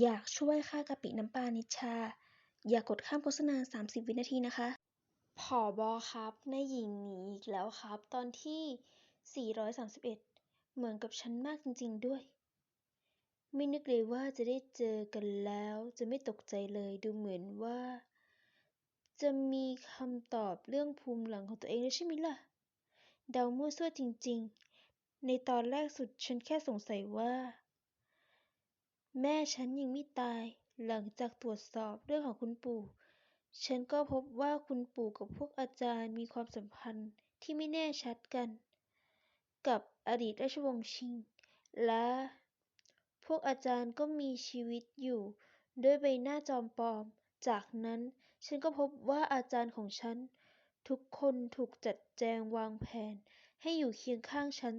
อยากช่วยค่ากะปิน้ำปลานิชชา อย่ากกดข้ามโฆษณา 30 วินาทีนะคะผอบอครับนายหญิงหนีอีกแล้วครับ ตอนที่ 431 เหมือนกับฉันมากจริง ๆด้วย ไม่นึกเลยว่าจะได้เจอกันแล้ว จะไม่ตกใจเลยดูเหมือนว่า จะมีคำตอบเรื่องภูมิหลังของตัวเองด้วยใช่ไหมล่ะ เดามั่วซั่วจริง ๆ ในตอนแรกสุดฉันแค่สงสัยว่า แม่ฉันยังไม่ตาย หลังจากตรวจสอบเรื่องของคุณปู่ ฉันก็พบว่าคุณปู่กับพวกอาจารย์มีความสัมพันธ์ที่ไม่แน่ชัดกัน กับอดีตราชวงศ์ชิง และพวกอาจารย์ก็มีชีวิตอยู่ด้วยใบหน้าจอมปลอม จากนั้นฉันก็พบว่าอาจารย์ของฉัน ทุกคนถูกจัดแจงวางแผน ให้อยู่เคียงข้างฉัน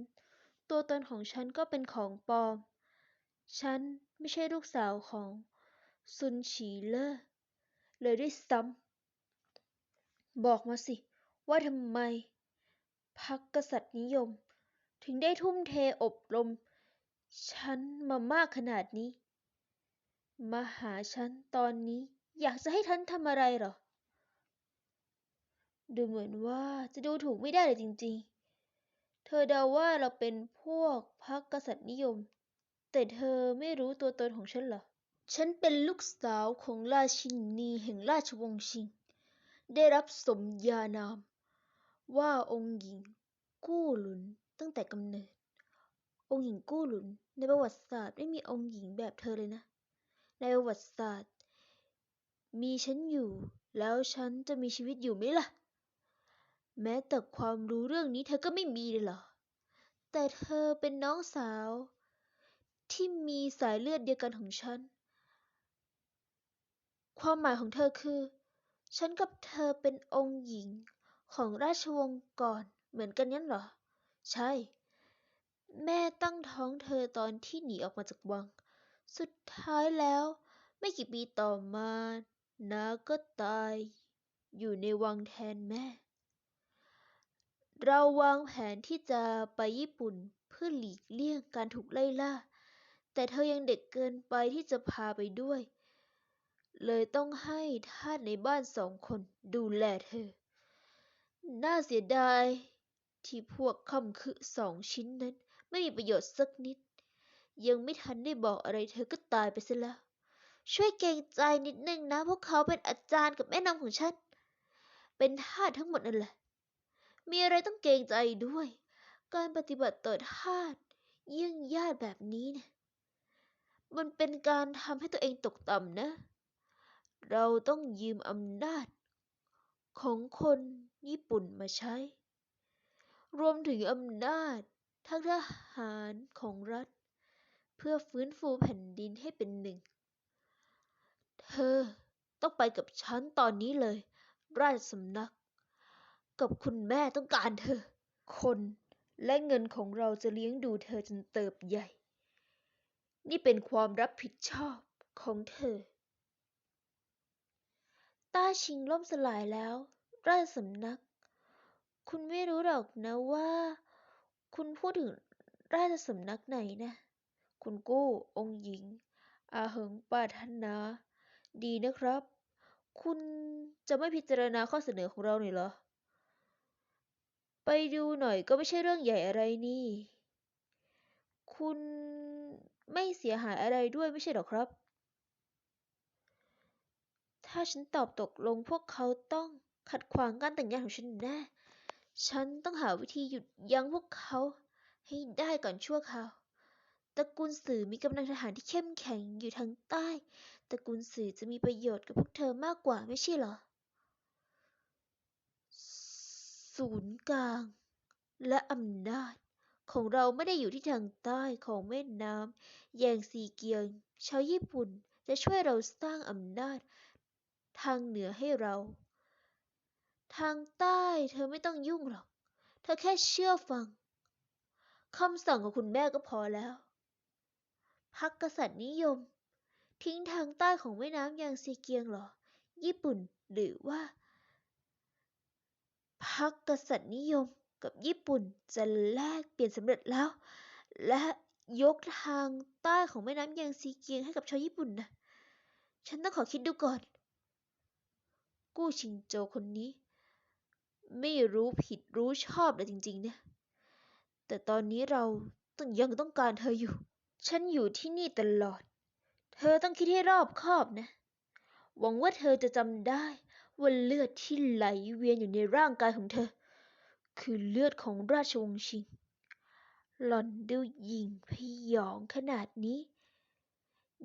ตัวตนของฉันก็เป็นของปลอม ฉันไม่ใช่ลูกสาวของซุนฉีเล่อเลยด้วยซ้ำบอกมาสิ ว่าทำไมพรรคกษัตริย์นิยม ถึงได้ทุ่มเทอบรม ฉันมามากขนาดนี้ มาหาฉันตอนนี้อยากจะให้ฉันทำอะไรหรอ ดูเหมือนว่าจะดูถูกไม่ได้เลยจริงๆ เธอเดาว่าเราเป็นพวกพรรคกษัตริย์นิยม แต่เธอไม่รู้ตัวตนของฉันเหรอ ฉันเป็นลูกสาวของราชินีแห่งราชวงศ์ชิง ได้รับสมญานาม ว่าองค์หญิงกู้หลุนตั้งแต่กำเนิด องค์หญิงกู้หลุน ในประวัติศาสตร์ไม่มีองค์หญิงแบบเธอเลยนะ ในประวัติศาสตร์ มีฉันอยู่ แล้วฉันจะมีชีวิตอยู่ไหมล่ะ แม้แต่ความรู้เรื่องนี้เธอก็ไม่มีเลยเหรอ แต่เธอเป็นน้องสาว ที่มีสายเลือดเดียวกันของฉัน ความหมายของเธอคือ ฉันกับเธอเป็นองค์หญิงของราชวงศ์ก่อนเหมือนกันงั้นเหรอ ใช่ แม่ตั้งท้องเธอตอนที่หนีออกมาจากวัง สุดท้ายแล้ว ไม่กี่ปีต่อมาน้าก็ตาย อยู่ในวังแทนแม่ เราวางแผนที่จะไปญี่ปุ่นเพื่อหลีกเลี่ยงการถูกไล่ล่า แต่เธอยังเด็กเกินไปที่จะพาไปด้วย เลยต้องให้ทาสในบ้านสองคนดูแลเธอ น่าเสียดายที่พวกคำคือสองชิ้นนั้น ไม่มีประโยชน์สักนิด ยังไม่ทันได้บอกอะไรเธอก็ตายไปซะแล้ว ช่วยเกรงใจนิดนึงนะ พวกเขาเป็นอาจารย์กับแม่นำของฉัน เป็นทาสทั้งหมดนั่นแหละ มีอะไรต้องเกรงใจด้วย การปฏิบัติต่อทาสเยี่ยงญาติแบบนี้เนี่ย มันเป็นการทำให้ตัวเองตกต่ำนะ เราต้องยืมอำนาจ ของคนญี่ปุ่นมาใช้ รวมถึงอำนาจทางทหารของรัฐ เพื่อฟื้นฟูแผ่นดินให้เป็นหนึ่ง เธอต้องไปกับฉันตอนนี้เลย ราชสำนัก กับคุณแม่ต้องการเธอ คนและเงินของเราจะเลี้ยงดูเธอจนเติบใหญ่ นี่เป็นความรับผิดชอบของเธอ ต้าชิงล่มสลายแล้ว ราชสำนัก คุณไม่รู้หรอกนะว่า คุณพูดถึงราชสำนักไหนนะ คุณกู้องค์หญิง อาเหิงปารถนา ดีนะครับ คุณจะไม่พิจารณาข้อเสนอของเราหน่อยเหรอ ไปดูหน่อยก็ไม่ใช่เรื่องใหญ่อะไรนี่ คุณ ไม่เสียหายอะไรด้วยไม่ใช่หรอครับ ถ้าฉันตอบตกลงพวกเขาต้องขัดขวางการแต่งงานของฉันแน่ ฉันต้องหาวิธีหยุดยั้งพวกเขาให้ได้ก่อนชั่วคราว ตระกูลสื่อมีกำลังทหารที่เข้มแข็งอยู่ทางใต้ ตระกูลสื่อจะมีประโยชน์กับพวกเธอมากกว่าไม่ใช่หรอ ศูนย์กลาง และอำนาจ ของเราไม่ได้อยู่ที่ทางใต้ของแม่น้ำแยงซีเกียง ชาวญี่ปุ่นจะช่วยเราสร้างอำนาจ ทางเหนือให้เรา ทางใต้เธอไม่ต้องยุ่งหรอก เธอแค่เชื่อฟังคำสั่งของคุณแม่ก็พอแล้วพรรคกษัตริย์นิยม ทิ้งทางใต้ของแม่น้ำยางซีเกียงหรอ ญี่ปุ่นหรือว่าพรรคกษัตริย์นิยม กับญี่ปุ่นจะแลกเปลี่ยนสำเร็จแล้ว และยกทางใต้ของแม่น้ำแยงซีเกียงให้กับชาวญี่ปุ่นนะ ฉันต้องขอคิดดูก่อน กู้ชิงโจคนนี้ ไม่รู้ผิดรู้ชอบเลยจริงๆเนะแต่ตอนนี้เราต้องยังต้องการเธออยู่ ฉันอยู่ที่นี่ตลอด เธอต้องคิดให้รอบคอบนะ หวังว่าเธอจะจำได้ว่าเลือดที่ไหลเวียนอยู่ในร่างกายของเธอ คือเลือดของราชวงศ์ชิง หล่อนดูหยิ่งพยองขนาดนี้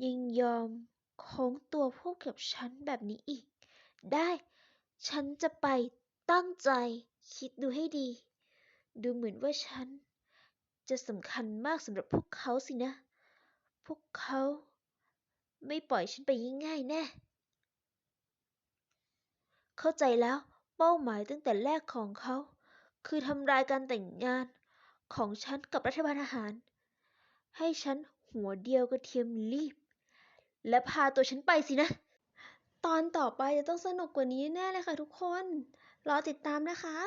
ยังยอมโค้งตัวพูดกับฉันแบบนี้อีก ได้ ฉันจะไปตั้งใจคิดดูให้ดี ดูเหมือนว่าฉัน จะสำคัญมากสำหรับพวกเขาสินะ พวกเขาไม่ปล่อยฉันไปง่ายๆแน่ เข้าใจแล้วเป้าหมายตั้งแต่แรกของเขา คือทำลายการแต่งงานของฉันกับรัฐบาลทหาร ให้ฉันหัวเดียวกระเทียมรีบ และพาตัวฉันไปสินะ ตอนต่อไปจะต้องสนุกกว่านี้แน่เลยค่ะทุกคน รอติดตามนะคะ